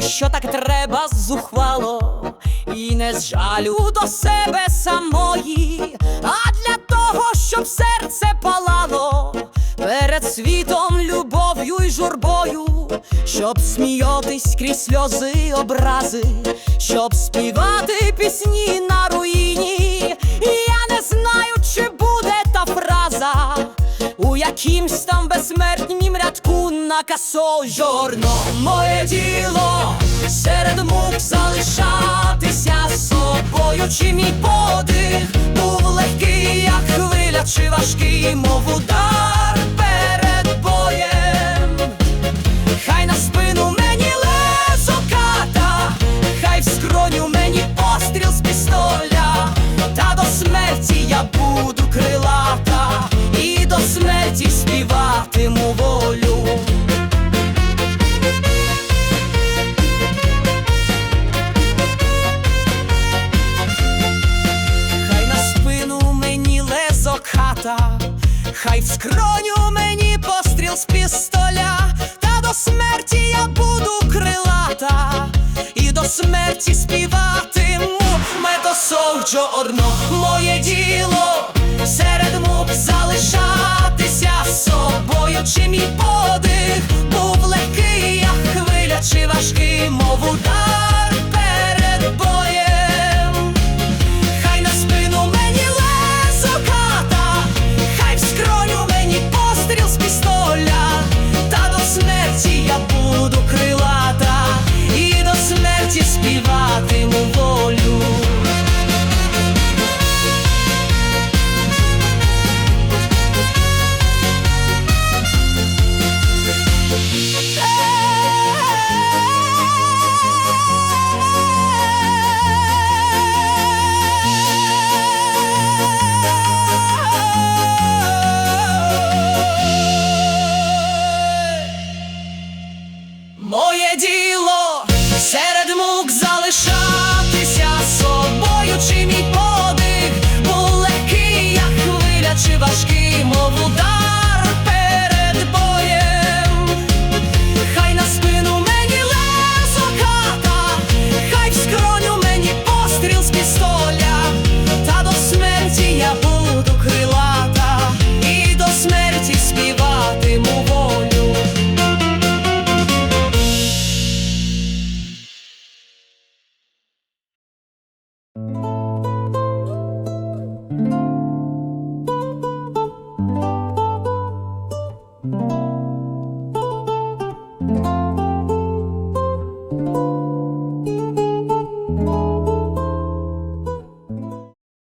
що так треба зухвало, і не з жалю до себе самої, а для того, щоб серце палало перед світом, любов'ю й журбою, щоб сміятись крізь сльози образи, щоб співати пісні на руїні. Я не знаю, чи буде та фраза якимсь там безсмертнім рядку на касожорно моє діло серед мук залишатися собою, чи мій подих був легкий, як хвиля, чи важкий, мов удар співатиму волю. Хай на спину мені лезо ката, хай в скроню мені постріл з пістоля, та до смерті я буду крилата, і до смерті співатиму. Мето совджо орно, моє діло серед мук залишатися